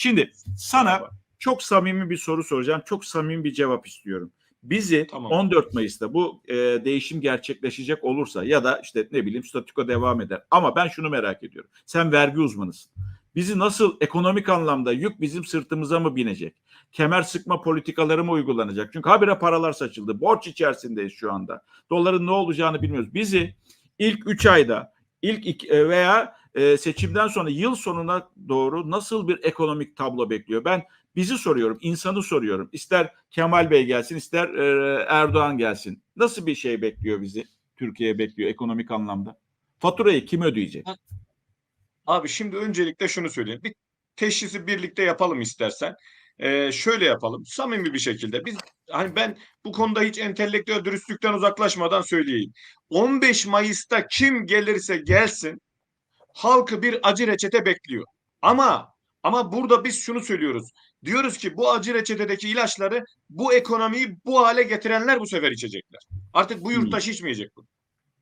Şimdi sana çok samimi bir soru soracağım. Çok samimi bir cevap istiyorum. Bizi Tamam. 14 Mayıs'ta bu e, değişim gerçekleşecek olursa ya da işte ne bileyim statüko devam eder. Ama ben şunu merak ediyorum. Sen vergi uzmanısın. Bizi nasıl ekonomik anlamda yük bizim sırtımıza mı binecek? Kemer sıkma politikaları mı uygulanacak? Çünkü habire paralar saçıldı. Borç içerisindeyiz şu anda. Doların ne olacağını bilmiyoruz. Bizi ilk 3 ayda ilk iki- e, veya e, seçimden sonra yıl sonuna doğru nasıl bir ekonomik tablo bekliyor? Ben bizi soruyorum, insanı soruyorum. İster Kemal Bey gelsin, ister e, Erdoğan gelsin. Nasıl bir şey bekliyor bizi? Türkiye bekliyor ekonomik anlamda. Faturayı kim ödeyecek? Abi şimdi öncelikle şunu söyleyeyim. Bir teşhisi birlikte yapalım istersen. Ee, şöyle yapalım. Samimi bir şekilde. Biz hani ben bu konuda hiç entelektüel dürüstlükten uzaklaşmadan söyleyeyim. 15 Mayıs'ta kim gelirse gelsin halkı bir acı reçete bekliyor. Ama ama burada biz şunu söylüyoruz. Diyoruz ki bu acı reçetedeki ilaçları bu ekonomiyi bu hale getirenler bu sefer içecekler. Artık bu yurttaş içmeyecek bunu.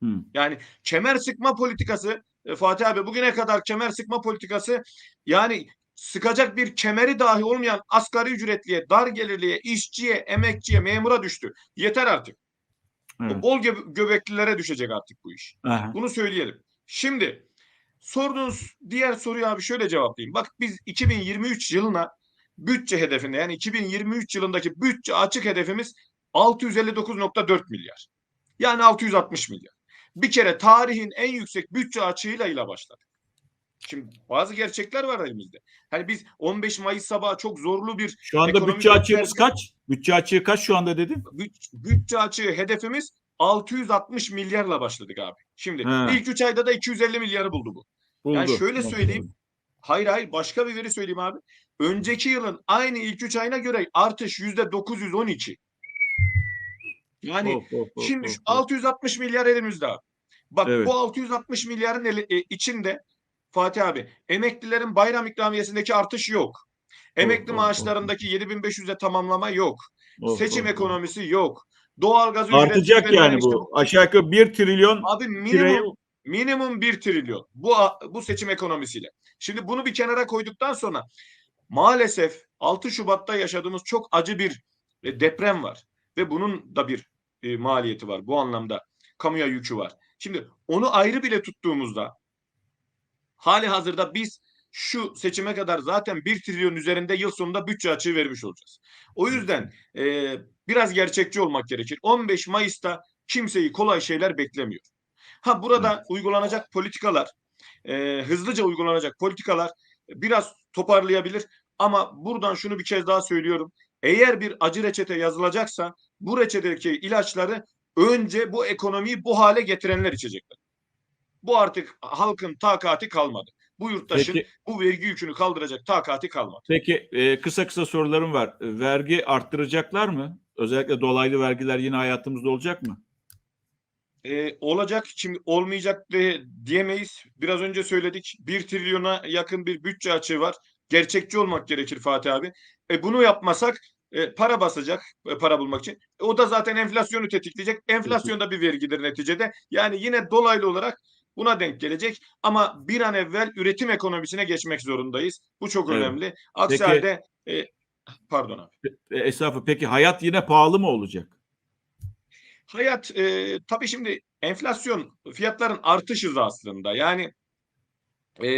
Hı. Yani kemer sıkma politikası e, Fatih abi bugüne kadar kemer sıkma politikası yani sıkacak bir kemeri dahi olmayan asgari ücretliye, dar gelirliye, işçiye, emekçiye, memura düştü. Yeter artık. Evet. O bol gö- göbeklilere düşecek artık bu iş. Aha. Bunu söyleyelim. Şimdi sorduğunuz diğer soruyu abi şöyle cevaplayayım. Bak biz 2023 yılına bütçe hedefinde yani 2023 yılındaki bütçe açık hedefimiz 659.4 milyar. Yani 660 milyar. Bir kere tarihin en yüksek bütçe açığıyla ile başladık. Şimdi bazı gerçekler var elimizde. Hani biz 15 Mayıs sabahı çok zorlu bir Şu anda bütçe açığımız kaç? Bütçe açığı kaç şu anda dedin? büt- bütçe açığı hedefimiz 660 milyarla başladık abi. Şimdi He. ilk 3 ayda da 250 milyarı buldu bu. Yani Buldu. şöyle Tamam. söyleyeyim. Hayır hayır başka bir veri söyleyeyim abi. Önceki yılın aynı ilk 3 ayına göre artış yüzde 912. Yani Of, of, of, şimdi şu of. 660 milyar elimizde abi. Bak Evet. bu 660 milyarın eli- e, içinde Fatih abi emeklilerin bayram ikramiyesindeki artış yok. Emekli of. maaşlarındaki 7500'e tamamlama yok. Of, Seçim of. ekonomisi yok. Doğalgaz Artacak yani işte bu. Aşağı yukarı 1 trilyon Abi minimum minimum 1 trilyon bu bu seçim ekonomisiyle. Şimdi bunu bir kenara koyduktan sonra maalesef 6 Şubat'ta yaşadığımız çok acı bir e, deprem var ve bunun da bir e, maliyeti var. Bu anlamda kamuya yükü var. Şimdi onu ayrı bile tuttuğumuzda hali hazırda biz şu seçime kadar zaten 1 trilyon üzerinde yıl sonunda bütçe açığı vermiş olacağız. O yüzden e, biraz gerçekçi olmak gerekir. 15 Mayıs'ta kimseyi kolay şeyler beklemiyor. Ha burada uygulanacak politikalar, e, hızlıca uygulanacak politikalar biraz toparlayabilir. Ama buradan şunu bir kez daha söylüyorum. Eğer bir acı reçete yazılacaksa bu reçetedeki ilaçları önce bu ekonomiyi bu hale getirenler içecekler. Bu artık halkın takati kalmadı. Bu yurttaşın Peki, bu vergi yükünü kaldıracak takati kalmadı. peki e, kısa kısa sorularım var. Vergi arttıracaklar mı? Özellikle dolaylı vergiler yine hayatımızda olacak mı? Ee, olacak şimdi olmayacak de, diyemeyiz. Biraz önce söyledik. 1 trilyona yakın bir bütçe açığı var. Gerçekçi olmak gerekir Fatih abi. E, bunu yapmasak e, para basacak e, para bulmak için. E, o da zaten enflasyonu tetikleyecek. Enflasyon da bir vergidir neticede. Yani yine dolaylı olarak buna denk gelecek. Ama bir an evvel üretim ekonomisine geçmek zorundayız. Bu çok Evet. önemli. Aksi Peki- halde e, pardon abi. E, Esnafı peki hayat yine pahalı mı olacak? Hayat e, tabii şimdi enflasyon fiyatların artış hızı aslında. Yani e,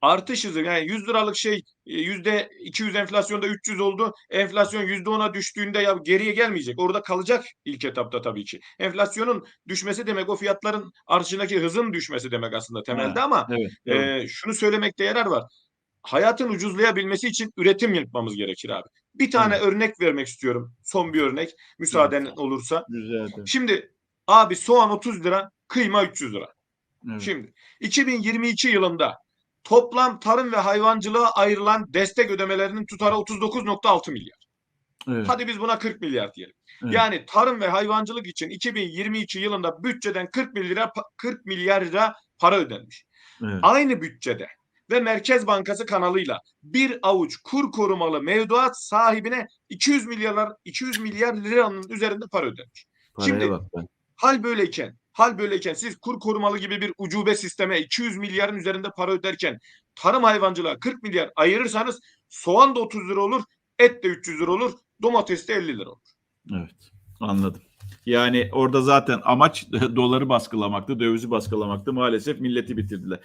artış hızı yani 100 liralık şey e, yüzde 200 enflasyonda 300 oldu. Enflasyon yüzde 10'a düştüğünde ya geriye gelmeyecek. Orada kalacak ilk etapta tabii ki. Enflasyonun düşmesi demek o fiyatların artışındaki hızın düşmesi demek aslında temelde Ha, ama Evet. doğru. e, şunu söylemekte yarar var. Hayatın ucuzlayabilmesi için üretim yapmamız gerekir abi. Bir tane örnek vermek istiyorum. Son bir örnek müsaaden olursa. Güzeldi. Şimdi abi soğan 30 lira, kıyma 300 lira. Evet. Şimdi 2022 yılında toplam tarım ve hayvancılığa ayrılan destek ödemelerinin tutarı 39.6 milyar. Evet. Hadi biz buna 40 milyar diyelim. Evet. Yani tarım ve hayvancılık için 2022 yılında bütçeden 40 milyar 40 milyar lira para ödenmiş. Evet. Aynı bütçede ve Merkez Bankası kanalıyla bir avuç kur korumalı mevduat sahibine 200 milyarlar 200 milyar liranın üzerinde para ödenmiş. Paraya şimdi-. Hal böyleyken Hal böyleyken siz kur korumalı gibi bir ucube sisteme 200 milyarın üzerinde para öderken tarım hayvancılığa 40 milyar ayırırsanız soğan da 30 lira olur, et de 300 lira olur, domates de 50 lira olur. Evet anladım. Yani orada zaten amaç doları baskılamaktı, dövizi baskılamaktı. Maalesef milleti bitirdiler.